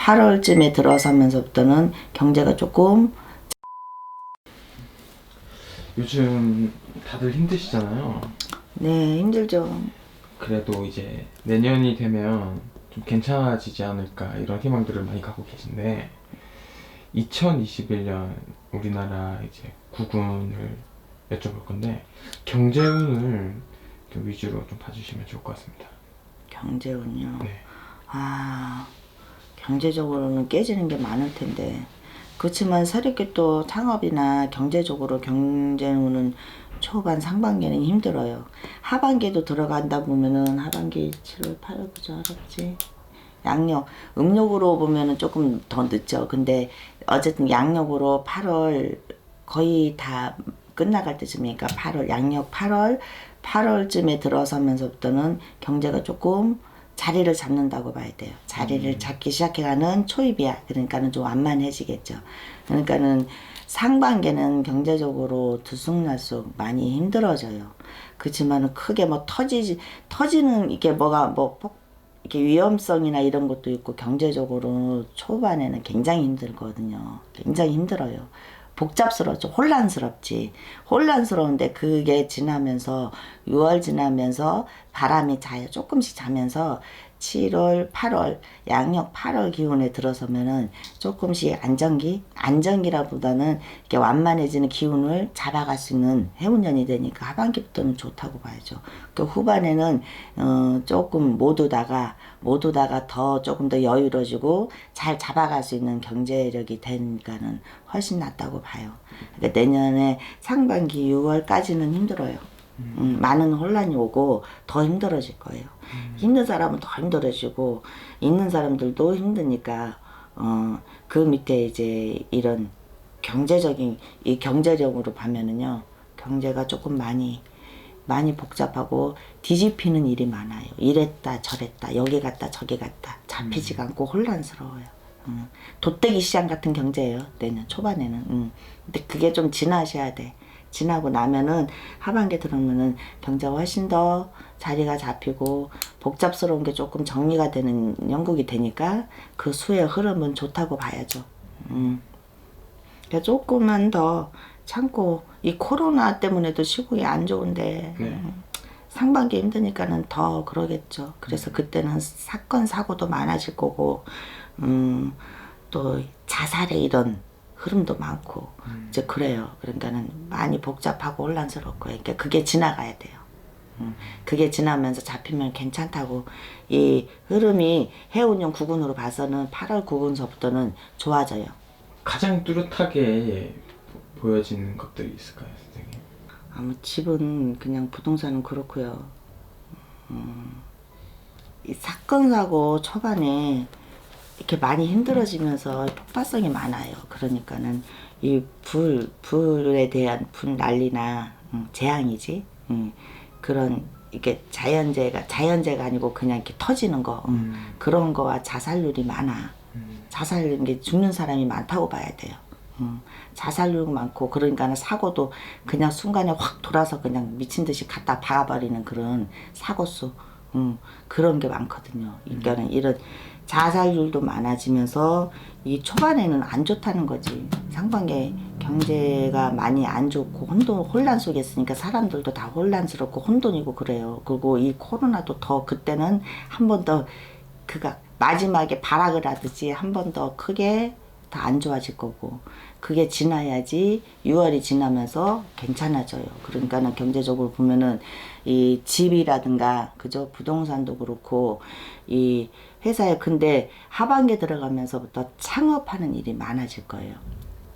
8월쯤에 들어서면서부터는 경제가 조금 요즘 다들 힘드시잖아요. 네 힘들죠. 그래도 이제 내년이 되면 좀 괜찮아지지 않을까 이런 희망들을 많이 갖고 계신데 2021년 우리나라 이제 국운을 여쭤볼 건데 경제운을 좀 위주로 좀 봐주시면 좋을 것 같습니다. 경제운요. 네. 아 경제적으로는 깨지는 게 많을 텐데 그렇지만 새롭게 또 창업이나 경제적으로 경제운은 초반 상반기는 힘들어요. 하반기에도 들어간다 보면은 하반기 7월 8월 그죠 알았지? 양력 음력으로 보면은 조금 더 늦죠. 근데 어쨌든 양력으로 8월 거의 다 끝나갈 때쯤이니까 8월 양력 8월 8월쯤에 들어서면서부터는 경제가 조금 자리를 잡는다고 봐야 돼요. 자리를 잡기 시작해가는 초입이야. 그러니까는 좀 완만해지겠죠. 그러니까는 상반기는 경제적으로 들쑥날쑥 많이 힘들어져요. 그렇지만은 크게 뭐 터지지 터지는 이게 뭐가 뭐 폭- 이렇게 위험성이나 이런 것도 있고 경제적으로 초반에는 굉장히 힘들거든요. 굉장히 힘들어요. 복잡스럽죠. 혼란스럽지. 혼란스러운데 그게 지나면서 6월 지나면서 바람이 자요. 조금씩 자면서 7월, 8월, 양력 8월 기운에 들어서면은 조금씩 안정기, 안정기라보다는 이렇게 완만해지는 기운을 잡아갈 수 있는 해운년이 되니까 하반기부터는 좋다고 봐야죠. 그 후반에는 어, 조금 모두다가 모두다가 더 조금 더 여유로워지고 잘 잡아갈 수 있는 경제력이 되니까는 훨씬 낫다고 봐요. 그러니까 내년에 상반기 6월까지는 힘들어요. 음, 많은 혼란이 오고 더 힘들어질 거예요. 힘든 사람은 더 힘들어지고 있는 사람들도 힘드니까 어, 그 밑에 이제 이런 경제적인 이 경제력으로 보면은요 경제가 조금 많이 많이 복잡하고 뒤집히는 일이 많아요. 이랬다 저랬다 여기 갔다 저기 갔다 잡히지가 않고 혼란스러워요. 음, 돗대기 시장 같은 경제예요. 내년 초반에는. 음. 근데 그게 좀 지나셔야 돼. 지나고 나면은 하반기 들어오면은 경제가 훨씬 더 자리가 잡히고 복잡스러운 게 조금 정리가 되는 영국이 되니까 그 수의 흐름은 좋다고 봐야죠. 음. 그러니까 조금만 더 참고 이 코로나 때문에도 시국이 안 좋은데 네. 음, 상반기 힘드니까는 더 그러겠죠. 그래서 그때는 사건 사고도 많아질 거고 음, 또 자살의 이런 흐름도 많고 이제 그래요. 그러니까는 많이 복잡하고 거예요. 그러니까 그게 지나가야 돼요. 음, 그게 지나면서 잡히면 괜찮다고 이 흐름이 해운용 구군으로 봐서는 8월 구군서부터는 좋아져요. 가장 뚜렷하게 보여지는 것들이 있을까요, 선생님? 아무 집은 그냥 부동산은 그렇고요. 음, 이 사건 사고 초반에 이렇게 많이 힘들어지면서 폭발성이 많아요. 그러니까는 이 불 불에 대한 불 난리나 음, 재앙이지. 음, 그런 이게 자연재해가 자연재해가 아니고 그냥 이렇게 터지는 거 음, 그런 거와 자살률이 많아. 자살 게 죽는 사람이 많다고 봐야 돼요. 음, 자살률 많고 그러니까는 사고도 그냥 순간에 확 돌아서 그냥 미친 듯이 갖다 박아버리는 그런 사고 수 음, 그런 게 많거든요. 그러니까는 이런 자살률도 많아지면서 이 초반에는 안 좋다는 거지. 상반기에 경제가 많이 안 좋고 혼돈 혼란 속에 있으니까 사람들도 다 혼란스럽고 혼돈이고 그래요. 그리고 이 코로나도 더 그때는 한 번 더 그가 마지막에 발악을 하듯이 한 번 더 크게 더안 좋아질 거고 그게 지나야지 6월이 지나면서 괜찮아져요. 그러니까는 경제적으로 보면은 이 집이라든가 그죠 부동산도 그렇고 이 회사에 근데 하반기에 들어가면서부터 창업하는 일이 많아질 거예요.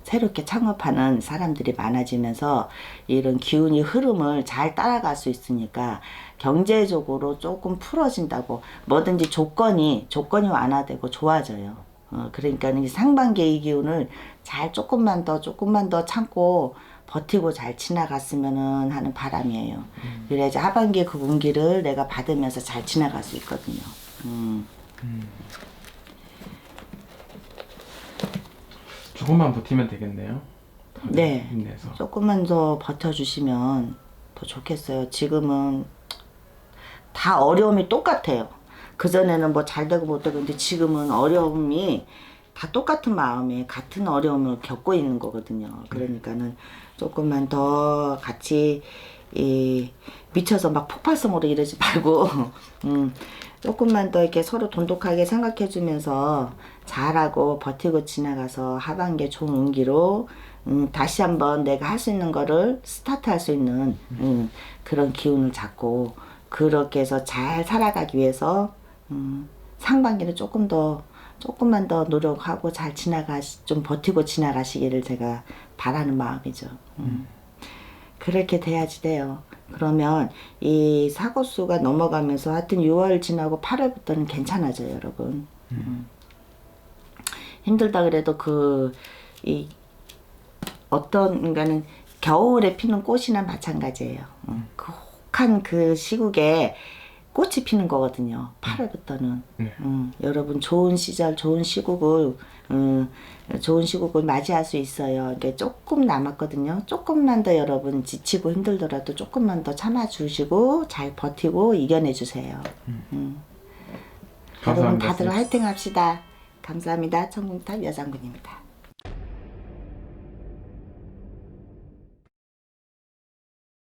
새롭게 창업하는 사람들이 많아지면서 이런 기운이 흐름을 잘 따라갈 수 있으니까 경제적으로 조금 풀어진다고 뭐든지 조건이 조건이 완화되고 좋아져요. 어, 그러니까 이 상반기의 기운을 잘 조금만 더 조금만 더 참고 버티고 잘 지나갔으면은 하는 바람이에요. 그래야지 하반기에 그 운기를 내가 받으면서 잘 지나갈 수 있거든요. 음. 조금만 버티면 되겠네요. 네. 힘내서. 조금만 더 버텨주시면 더 좋겠어요. 지금은 다 어려움이 똑같아요. 그전에는 뭐 잘 되고 못 되고 근데 지금은 어려움이 다 똑같은 마음에 같은 어려움을 겪고 있는 거거든요. 그러니까는 조금만 더 같이 이 미쳐서 막 폭발성으로 이러지 말고 음, 조금만 더 이렇게 서로 돈독하게 생각해 주면서 잘하고 버티고 지나가서 하반기에 좋은 운기로 음, 다시 한번 내가 할 수 있는 거를 스타트 할 수 있는 음, 그런 기운을 잡고 그렇게 해서 잘 살아가기 위해서 음, 상반기는 조금 더 조금만 더 노력하고 잘 지나가시 좀 버티고 지나가시기를 제가 바라는 마음이죠. 음. 그렇게 돼야지 돼요. 그러면 이 사고 수가 넘어가면서 하여튼 6월 지나고 8월부터는 괜찮아져요, 여러분. 음. 힘들다 그래도 그 이 어떤 그러니까는 겨울에 피는 꽃이나 마찬가지예요. 음. 그 혹한 그 시국에 꽃이 피는 거거든요. 8월부터는. 네. 음, 여러분 좋은 시절, 좋은 시국을 음, 좋은 시국을 맞이할 수 있어요. 이게 조금 남았거든요. 조금만 더 여러분 지치고 힘들더라도 조금만 더 참아주시고 잘 버티고 이겨내 주세요. 음. 여러분. 다들 화이팅 합시다. 감사합니다. 청궁탑 여장군입니다.